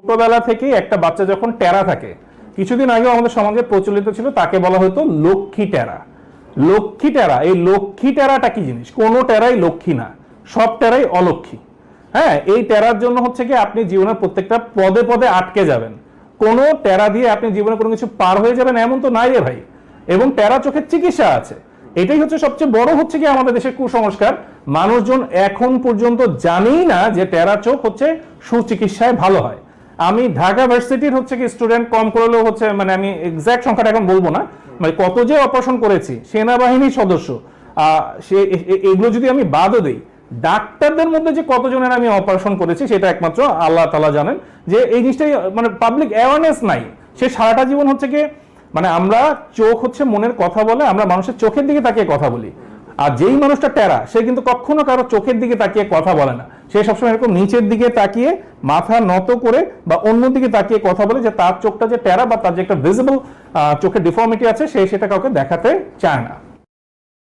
ছোটবেলা থেকেই একটা বাচ্চা যখন টেরা থাকে, কিছুদিন আগে আমাদের সমাজে প্রচলিত ছিল, তাকে বলা হতো লক্ষ্মী টেরা। লক্ষ্মী টেরা, এই লক্ষ্মী টেরাটা কি জিনিস? কোনো টেরাই লক্ষ্মী না, সব টেরাই অলক্ষ্মী। হ্যাঁ এই টেরার জন্য হচ্ছে কি, আপনি জীবনের প্রত্যেকটা পদে পদে আটকে যাবেন। কোনো টেরা দিয়ে আপনি জীবনে কোনো কিছু পার হয়ে যাবেন এমন তো নাই রে ভাই। এবং টেরা চোখের চিকিৎসা আছে। এটাই হচ্ছে সবচেয়ে বড় হচ্ছে কি, আমাদের দেশের কুসংস্কার। মানুষজন এখন পর্যন্ত জানেই না যে টেরা চোখ হচ্ছে সুচিকিৎসায় ভালো হয়। আমি ঢাকা ভার্সিটির হচ্ছে কি স্টুডেন্ট কম করলেও হচ্ছে মানে আমি এক্সাক্ট সংখ্যাটা এখন বলব না মানে কত যে অপারেশন করেছি, সেনাবাহিনীর সদস্য সে এগুলো যদি আমি বাদও দিই, ডাক্তারদের মধ্যে যে কতজনের আমি অপারেশন করেছি, সেটা একমাত্র আল্লাহ তালা জানেন, যে এই জিনিসটাই মানে পাবলিক অ্যাওয়ারনেস নাই, সে সারাটা জীবন হচ্ছে কি মানে আমরা চোখ হচ্ছে মনের কথা বলে, আমরা মানুষের চোখের দিকে তাকিয়ে কথা বলি, আর যেই মানুষটা টেরা, সে কিন্তু কখনো কারও চোখের দিকে তাকিয়ে কথা বলে না। সে সবসময় এরকম নিচের দিকে তাকিয়ে মাথা নত করে বা অন্য দিকে তাকিয়ে কথা বলে যে তার চোখটা যে টেরা বা তার যে একটা ভিজিবল চোখের ডিফর্মিটি আছে, সে সেটা কাউকে দেখাতে চায় না।